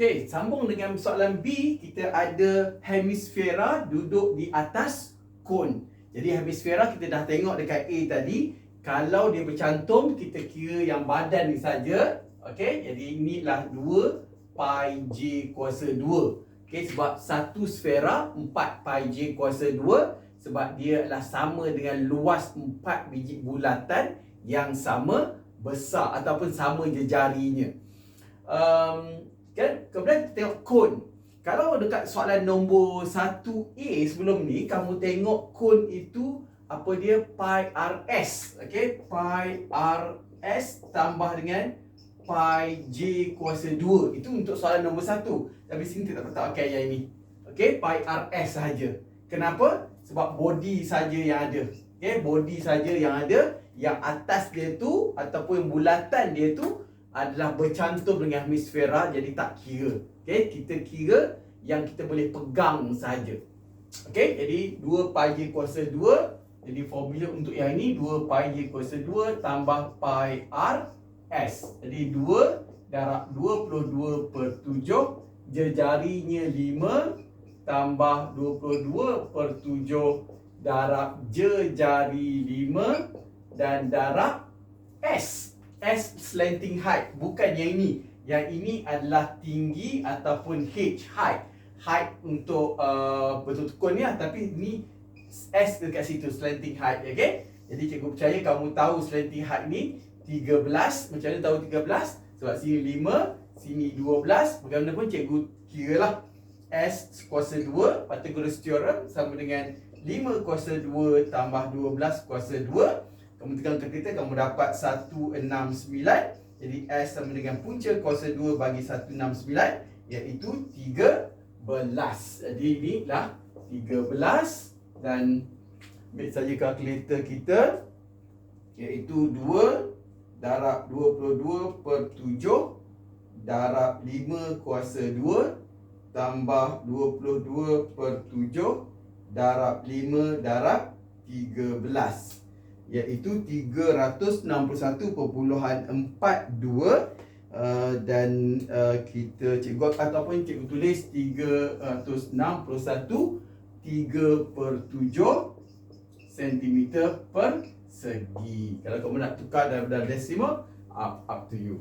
Okey, sambung dengan soalan B, kita ada hemisfera duduk di atas kon. Jadi hemisfera kita dah tengok dekat A tadi, kalau dia bercantum kita kira yang badan ni saja. Okey, jadi inilah 2 pi j kuasa 2. Okey, sebab satu sfera 4 pi j kuasa 2 sebab dia adalah sama dengan luas 4 biji bulatan yang sama besar ataupun sama jejarinya. Um? Kemudian kita tengok kon. Kalau dekat soalan nombor 1A sebelum ni, kamu tengok kon itu apa dia pi rs. Okey, pi rs tambah dengan pi j kuasa 2. Itu untuk soalan nombor 1. Tapi sini kita tak pakai yang ini. Okey, pi rs saja. Kenapa? Sebab body saja yang ada. Okey, body saja yang ada. Yang atas dia tu ataupun bulatan dia tu adalah bercantum dengan hemisfera jadi tak kira. Okey, kita kira yang kita boleh pegang saja. Okey, jadi 2 pi j kuasa 2. Jadi formula untuk yang ini 2 pi j kuasa 2 tambah pi r s. Jadi 2 darab 22 per 7 jejarinya 5 tambah 22 per 7 darab jejari 5 dan darab s. S slanting height bukan yang ini. Yang ini adalah tinggi ataupun H height. Height untuk uh, betul tukun ni lah. tapi ni S dekat situ slanting height okay? jadi cikgu percaya kamu tahu slanting height ni 13 macam mana tahu 13 sebab sini 5 sini 12 bagaimanapun cikgu kira lah. S kuasa 2 Pythagoras theorem sama dengan 5 kuasa 2 tambah 12 kuasa 2 kamu tekan kereta kamu dapat 169 jadi S sama dengan punca kuasa 2 bagi 169 iaitu 13 jadi inilah 13 dan ambil saja kalkulator kita iaitu 2 darab 22 per 7 darab 5 kuasa 2 tambah 22 per 7 darab 5 darab 13 iaitu 361.42 uh, dan uh, kita cikgu ataupun cikgu tulis 361 3 per 7 cm per segi. Kalau kamu nak tukar daripada decimal, up, up to you.